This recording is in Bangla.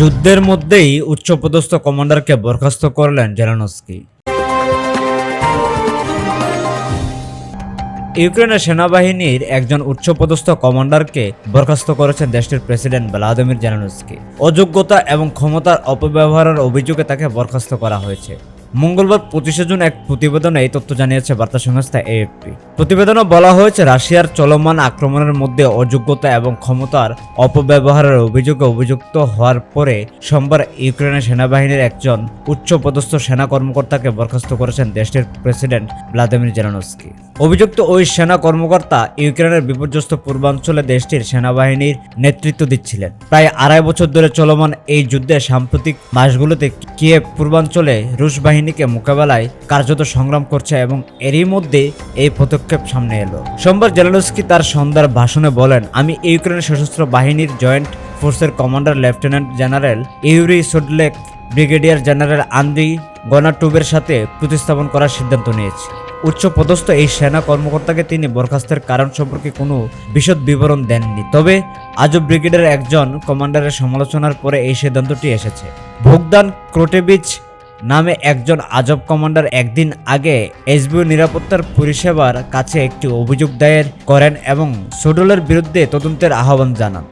যুদ্ধের মধ্যেই উচ্চপদস্থ কমান্ডারকে বরখাস্ত করলেন জেলানস্কি। ইউক্রেনের সেনাবাহিনীর একজন উচ্চপদস্থ কমান্ডারকে বরখাস্ত করেছেন দেশটির প্রেসিডেন্ট ভ্লাদিমির জেলানস্কি। অযোগ্যতা এবং ক্ষমতার অপব্যবহারের অভিযোগে তাকে বরখাস্ত করা হয়েছে। মঙ্গলবার পঁচিশে জুন এক প্রতিবেদনে এই তথ্য জানিয়েছে বার্তা সংস্থা এএফপি প্রতিবেদনে বলা হয়েছে, রাশিয়ার চলমান আক্রমণের মধ্যে অযোগ্যতা এবং ক্ষমতার অপব্যবহারের অভিযোগে অভিযুক্ত হওয়ার পরে সোমবার ইউক্রেনের সেনাবাহিনীর একজন উচ্চপদস্থ সেনা কর্মকর্তাকে বরখাস্ত করেছেন দেশটির প্রেসিডেন্ট ভ্লাদিমির জেলানস্কি। অভিযুক্ত ওই সেনা কর্মকর্তা ইউক্রেনের বিপর্যস্ত পূর্বাঞ্চলে দেশটির সেনাবাহিনীর নেতৃত্ব দিচ্ছিলেন। প্রায় আড়াই বছর ধরে চলমান এই যুদ্ধে সাম্প্রতিক মাসগুলোতে কিয়েভ পূর্বাঞ্চলে রুশ বাহিনীকে মোকাবেলায় কার্যত সংগ্রাম করছে এবং এরই মধ্যে এই পদক্ষেপ সামনে এলো। সোমবার জেলানস্কি তার সন্ধ্যার ভাষণে বলেন, আমি ইউক্রেনের সশস্ত্র বাহিনীর জয়েন্ট ফোর্সের commander, lieutenant general Yuri সোডলেক, brigadier general Andriy গনাটুবের সাথে প্রতিস্থাপন করার সিদ্ধান্ত নিয়েছি। উচ্চ পদস্থ এই সেনা কর্মকর্তাকে তিনি বরখাস্তের কারণ সম্পর্কে কোনো বিশদ বিবরণ দেননি। তবে আজব ব্রিগেডের একজন কমান্ডারের সমালোচনার পরে এই সিদ্ধান্তটি এসেছে। ভোগদান ক্রোটেবিচ নামে একজন আজব কমান্ডার একদিন আগে এসবিও নিরাপত্তার পরিষেবার কাছে একটি অভিযোগ দায়ের করেন এবং সোডলের বিরুদ্ধে তদন্তের আহ্বান জানান।